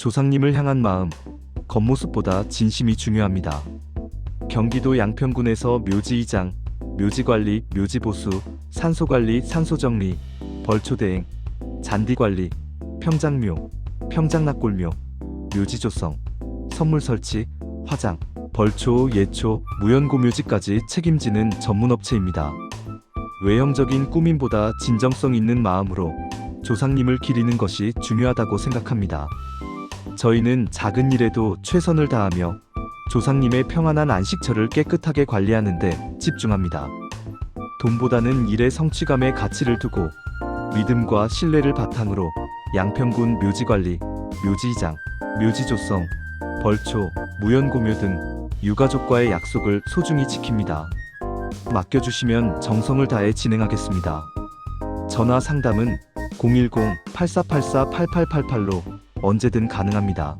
조상님을 향한 마음, 겉모습보다 진심이 중요합니다. 경기도 양평군에서 묘지 이장, 묘지 관리, 묘지 보수, 산소 관리, 산소 정리, 벌초 대행, 잔디 관리, 평장묘, 평장납골묘, 묘지 조성, 선물 설치, 화장, 벌초, 예초, 무연고 묘지까지 책임지는 전문업체입니다. 외형적인 꾸밈보다 진정성 있는 마음으로 조상님을 기리는 것이 중요하다고 생각합니다. 저희는 작은 일에도 최선을 다하며 조상님의 평안한 안식처를 깨끗하게 관리하는데 집중합니다. 돈보다는 일의 성취감에 가치를 두고 믿음과 신뢰를 바탕으로 양평군 묘지관리, 묘지이장, 묘지조성, 벌초, 무연고묘 등 유가족과의 약속을 소중히 지킵니다. 맡겨주시면 정성을 다해 진행하겠습니다. 전화 상담은 010-8484-8888로 언제든 가능합니다.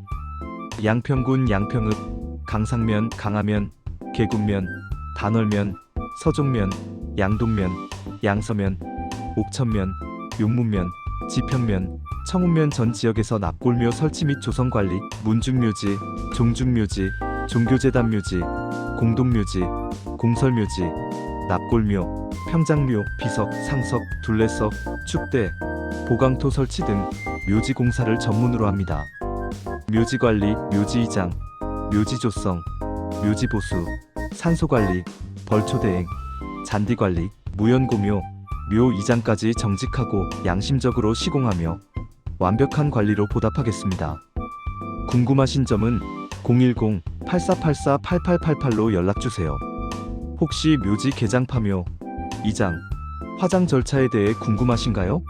양평군 양평읍, 강상면, 강화면, 계곡면, 단월면, 서종면, 양동면, 양서면, 옥천면, 용문면, 지평면, 청운면 전 지역에서 납골묘 설치 및 조성 관리, 문중묘지, 종중묘지, 종교재단묘지, 공동묘지, 공설묘지, 납골묘, 평장묘, 비석, 상석, 둘레석, 축대, 보강토 설치 등 묘지 공사를 전문으로 합니다. 묘지 관리, 묘지 이장, 묘지 조성, 묘지 보수, 산소 관리, 벌초 대행, 잔디 관리, 무연고묘, 묘 이장까지 정직하고 양심적으로 시공하며 완벽한 관리로 보답하겠습니다. 궁금하신 점은 010-8484-8888로 연락 주세요. 혹시 묘지 개장 파묘, 이장, 화장 절차에 대해 궁금하신가요?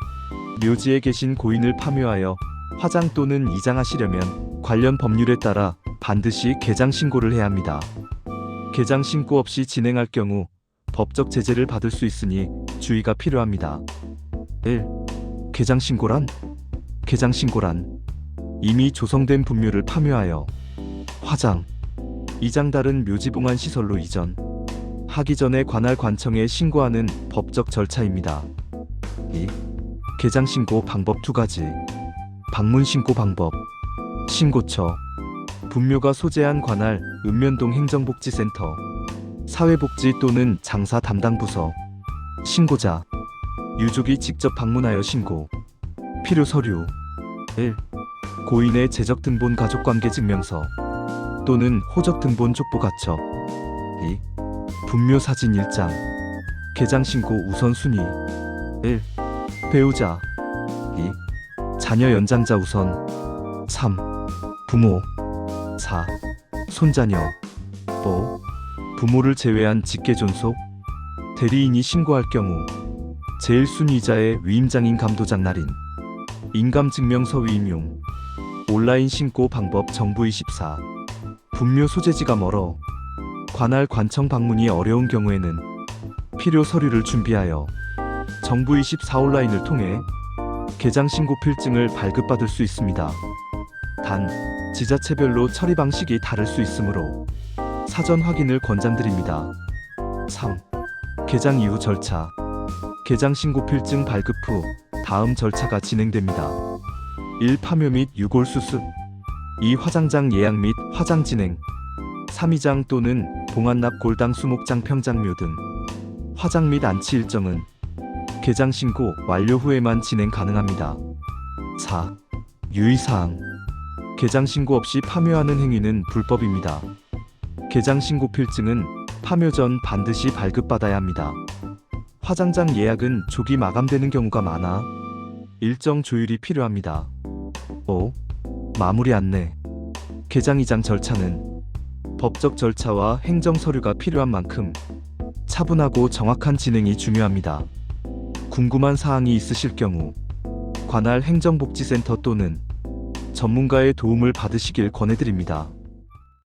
묘지에 계신 고인을 파묘하여 화장 또는 이장하시려면 관련 법률에 따라 반드시 개장 신고를 해야 합니다. 개장 신고 없이 진행할 경우 법적 제재를 받을 수 있으니 주의가 필요합니다. 1. 개장 신고란 개장 신고란 이미 조성된 분묘를 파묘하여 화장, 이장 다른 묘지봉안 시설로 이전 하기 전에 관할 관청에 신고하는 법적 절차입니다. 2. 개장 신고 방법 두 가지. 방문 신고 방법. 신고처. 분묘가 소재한 관할 읍면동 행정복지센터. 사회복지 또는 장사 담당 부서. 신고자. 유족이 직접 방문하여 신고. 필요 서류. 1. 고인의 재적 등본 가족관계 증명서 또는 호적 등본 족보 가처. 2. 분묘 사진 1장. 개장 신고 우선순위. 1. 배우자 2. 자녀 연장자 우선 3. 부모 4. 손자녀 5. 부모를 제외한 직계 존속 대리인이 신고할 경우 제1순위자의 위임장인 감도장 날인 인감증명서 위임용 온라인 신고 방법 정부 24 분묘 소재지가 멀어 관할 관청 방문이 어려운 경우에는 필요 서류를 준비하여 정부 24 온라인을 통해 개장 신고 필증을 발급받을 수 있습니다. 단, 지자체별로 처리 방식이 다를 수 있으므로 사전 확인을 권장드립니다. 3. 개장 이후 절차. 개장 신고 필증 발급 후 다음 절차가 진행됩니다. 1. 파묘 및 유골 수습 2. 화장장 예약 및 화장 진행 3. 이장 또는 봉안납 골당 수목장 평장묘 등 화장 및 안치 일정은 개장 신고 완료 후에만 진행 가능합니다. 4. 유의사항 개장 신고 없이 파묘하는 행위는 불법입니다. 개장 신고 필증은 파묘 전 반드시 발급받아야 합니다. 화장장 예약은 조기 마감되는 경우가 많아 일정 조율이 필요합니다. 5. 마무리 안내 개장 이장 절차는 법적 절차와 행정 서류가 필요한 만큼 차분하고 정확한 진행이 중요합니다. 궁금한 사항이 있으실 경우 관할 행정복지센터 또는 전문가의 도움을 받으시길 권해드립니다.